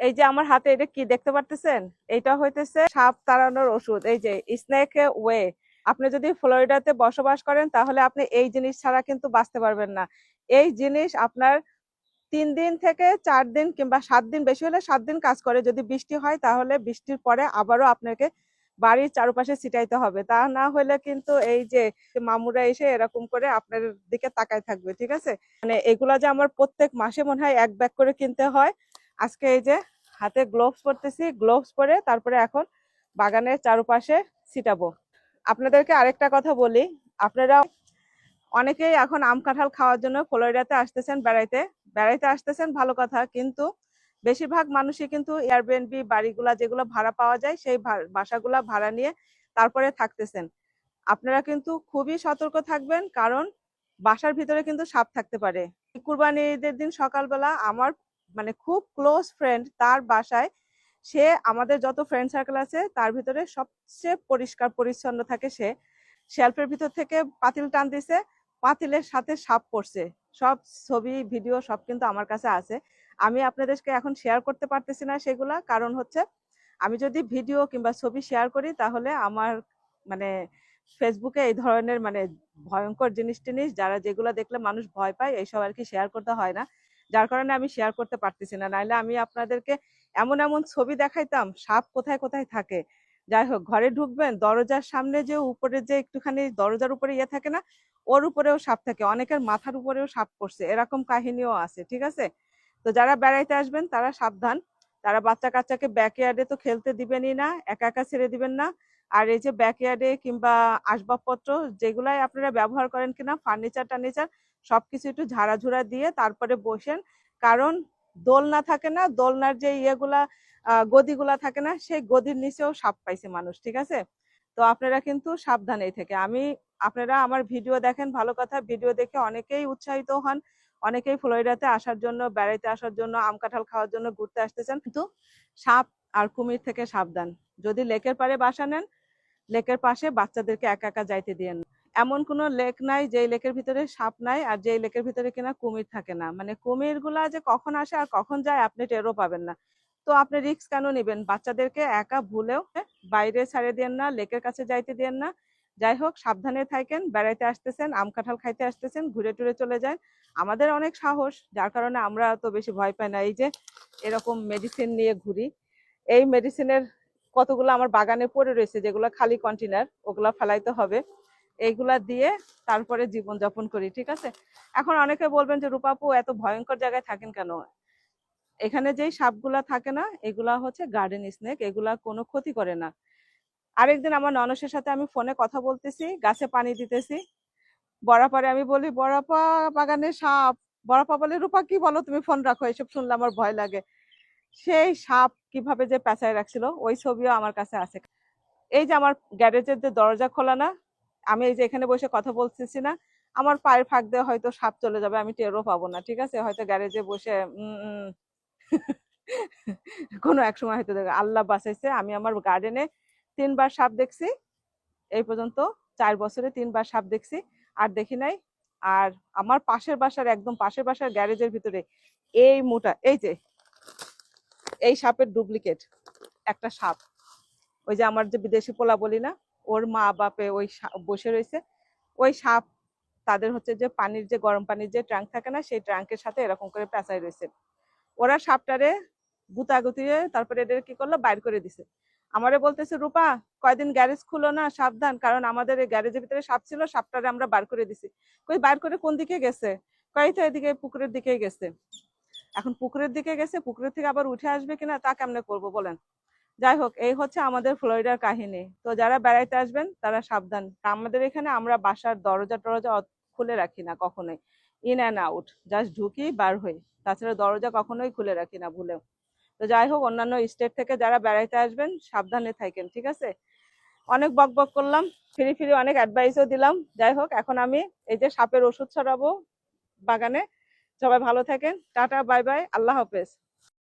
এই যে আমার হাতে এটা কি দেখতে পারতেছেন? এটা হইতেছে সাপ তাড়ানোর ওষুধ। এই যে স্নেক ওয়ে আপনি যদি ফ্লোরিডাতে বসবাস করেন, তাহলে আপনি এই জিনিস ছাড়া কিন্তু বাঁচতে পারবেন না। এই জিনিস আপনার তিন দিন থেকে চার দিন কিংবা সাত দিন, বেশি হলে সাত দিন কাজ করে। যদি বৃষ্টি হয়, তাহলে বৃষ্টির পরে আবারও আপনাকে বাড়ির চারপাশে ছিটাইতে হবে। তা না হলে কিন্তু এই যে মামুরা এসে এরকম করে আপনার দিকে তাকায় থাকবে, ঠিক আছে? মানে এগুলা যে আমার প্রত্যেক মাসে মনে হয় এক ব্যাগ করে কিনতে হয়। আজকে এই যে হাতে গ্লোভস পরতেছি গ্লোভস পরে তারপরে এখন বাগানের চারপাশে ছিটাবো। আপনাদেরকে আরেকটা কথা বলি, আপনারা অনেকেই এখন আম কাঁঠাল খাওয়ার জন্য ফ্লোরিডাতে আসতেছেন বেড়াইতে। বেড়াইতে আসতেছেন ভালো কথা, কিন্তু বেশিরভাগ মানুষই কিন্তু এয়ারবিএনবি বাড়িগুলা যেগুলো ভাড়া পাওয়া যায় সেই বাসাগুলা ভাড়া নিয়ে তারপরে থাকতেছেন। আপনারা কিন্তু খুবই সতর্ক থাকবেন, কারণ বাসার ভিতরে কিন্তু সাপ থাকতে পারে। কুরবানি ঈদের দিন সকালবেলা আমার মানে খুব ক্লোজ ফ্রেন্ড তার বাসায়, সে আমাদের যত ফ্রেন্ড সার্কেল আছে, তার ভিতরে সবচেয়ে পরিষ্কার পরিচ্ছন্ন থাকে সে। শেলফের ভিতর থেকে পাতিল টান দিছে, পাতিলের সাথে সাপ পড়ছে। সব ছবি ভিডিও সব কিন্তু আমার কাছে আছে। আমি আপনাদেরকে এখন শেয়ার করতে পারতেছি না সেগুলা। কারণ হচ্ছে, আমি যদি ভিডিও কিংবা ছবি শেয়ার করি, তাহলে আমার মানে ফেসবুকে এই ধরনের মানে ভয়ঙ্কর জিনিস টিনিস যারা যেগুলো দেখলে মানুষ ভয় পায়, এইসব আর কি শেয়ার করতে হয় না। যার কারণে আমি শেয়ার করতে পারতেছি না। নাহলে আমি আপনাদেরকে এমন এমন ছবি দেখাইতাম, সাপ কোথায় কোথায় থাকে। যাই হোক, ঘরে ঢুকবেন, দরজার সামনে যে উপরে যে একটুখানি দরজার উপরে ইয়ে থাকে না, ওর উপরেও সাপ থাকে। অনেকের মাথার উপরেও সাপ পড়ছে। এরকম কাহিনীও আছে, ঠিক আছে? তো যারা বেড়াইতে আসবেন, তারা সাবধান। তারা বাচ্চা কাচ্চাকে ব্যাকয়ার্ডে তো খেলতে দিবেনই না, একা একা ছেড়ে দিবেন না। আর এই যে ব্যাকয়ার্ডে কিংবা আসবাবপত্র, যেগুলাই আপনারা ব্যবহার করেন কিনা ফার্নিচার টার্নিচার সবকিছু একটু ঝাড়াঝুড়া দিয়ে তারপরে বসেন। কারণ দোলনা থাকে না, দোলনার যে ইয়েগুলা গদিগুলা থাকে না, সেই গদির নিচেও সাপ পাইছে মানুষ, ঠিক আছে? তো আপনারা কিন্তু সাবধান এই থেকে। আমি, আপনারা আমার ভিডিও দেখেন, ভালো কথা, ভিডিও দেখে অনেকেই উৎসাহিত হন। অনেকেই ফ্লোরিডাতে আসার জন্য, বেড়াইতে আসার জন্য, আম কাঁঠাল খাওয়ার জন্য ঘুরতে আসতেছেন। কিন্তু সাপ আর কুমির থেকে সাবধান। যদি লেকের পারে বাসা নেন, লেকের পাশে বাচ্চাদেরকে একা একা যাইতে দিয়েন না। এমন কোনো লেক নাই যেই লেকের ভিতরে সাপ নাই আর যেই লেকের ভিতরে কিনা কুমির থাকে না। মানে কুমিরগুলা যে কখন আসে আর কখন যায় আপনি টেরও পাবেন না। তো আপনি রিস্ক কেন নেবেন? বাচ্চাদেরকে একা ভুলেও বাইরে ছাড়ে দেন না, লেকের কাছে যাইতে দেন না। যাই হোক, সাবধানে থাকেন, বেড়াইতে আসতেছেন, আম কাঁঠাল খাইতে আসতেছেন, ঘুরে টুরে চলে যান। আমাদের অনেক সাহস, যার কারণে আমরা তো বেশি ভয় পাই না। এই যে এরকম মেডিসিন নিয়ে ঘুরি। এই মেডিসিনের কতগুলো আমার বাগানে পড়ে রয়েছে, যেগুলো খালি কন্টেনার ওগুলো ফেলাইতে হবে। এইগুলা দিয়ে তারপরে জীবন যাপন করি, ঠিক আছে? এখন অনেকে বলবেন যে, রূপাপু, এত ভয়ঙ্কর জায়গায় থাকেন কেন? এখানে যেই সাপগুলা থাকে না, এগুলা হচ্ছে গার্ডেন স্নেক এগুলা কোনো ক্ষতি করে না। আরেকদিন আমার ননসের সাথে আমি ফোনে কথা বলতেছি, গাছে পানি দিতেছি। বড়াপারে আমি বলি, বরাপা বাগানে সাপ। বড়াপা বলে, রূপা, কি বলো তুমি ফোন রাখো, এসব শুনলে আমার ভয় লাগে। সেই সাপ কীভাবে যে পেঁচায় রাখছিল, ওই ছবিও আমার কাছে আছে। এই যে আমার গ্যারেজের যে দরজা খোলা না আমি এই যে এখানে বসে কথা বলতেছি না, আমার পায়ের ফাঁক দিয়ে হয়তো সাপ চলে যাবে, আমি টেরও পাবো না, ঠিক আছে? হয়তো গ্যারেজে বসে কোনো এক সময় হয়তো দেখবে আল্লাহ বাঁচাইছে, আমি আমার গার্ডেনে তিনবার সাপ দেখছি, এই পর্যন্ত চার বছরে তিনবার সাপ দেখছি, আর দেখি নাই, আর আমার পাশের বাসার, একদম পাশের বাসার গ্যারেজের ভিতরে এই মোটা, এই যে, এই সাপের ডুপ্লিকেট একটা সাপ, ওই যে আমার যে বিদেশি পোলা বলি না ওর মা বাপে ওই বসে রয়েছে। ওই সাপ তাদের হচ্ছে যে পানির যে, গরম পানির যে ট্রাঙ্ক থাকে না, সেই ট্রাঙ্কের সাথে এরকম করে পেঁচাই রয়েছে। ওরা সাপটারে গুতাগুতিয়ে তারপরে এদের কি করল? বাইর করে দিছে। আমারে বলতেছে, রূপা, কয়দিন গ্যারেজ খুলো না, সাবধান। কারণ আমাদের এই গ্যারেজের ভিতরে সাপ ছিল, সাপটারে আমরা বার করে দিছি। কই, বার করে কোন দিকে গেছে? কই তো এদিকে, পুকুরের দিকেই গেছে। এখন পুকুরের দিকে গেছে, পুকুরের থেকে আবার উঠে আসবে কিনা, তা কেমনে করব বলেন? যাই হোক এই হচ্ছে আমাদের ফ্লোরিডার কাহিনী। তো যারা বেড়াইতে আসবেন, তারা সাবধান। আমাদের এখানে আমরা বাসার দরজা টরজা খুলে রাখি না কখনোই। ইন অ্যান্ড আউট জাস্ট ঢুকি, বার হই। তাছাড়া দরজা কখনোই খুলে রাখি না ভুলেও। তো যাই হোক অন্যান্য স্টেট থেকে যারা বেড়াইতে আসবেন, সাবধানে থাকেন, ঠিক আছে? অনেক বক বক করলাম, ফিরি ফিরি অনেক অ্যাডভাইসও দিলাম। যাই হোক এখন আমি এই যে সাপের ওষুধ ছড়াবো বাগানে। সবাই ভালো থাকেন। টাটা বাই বাই আল্লাহ হাফেজ।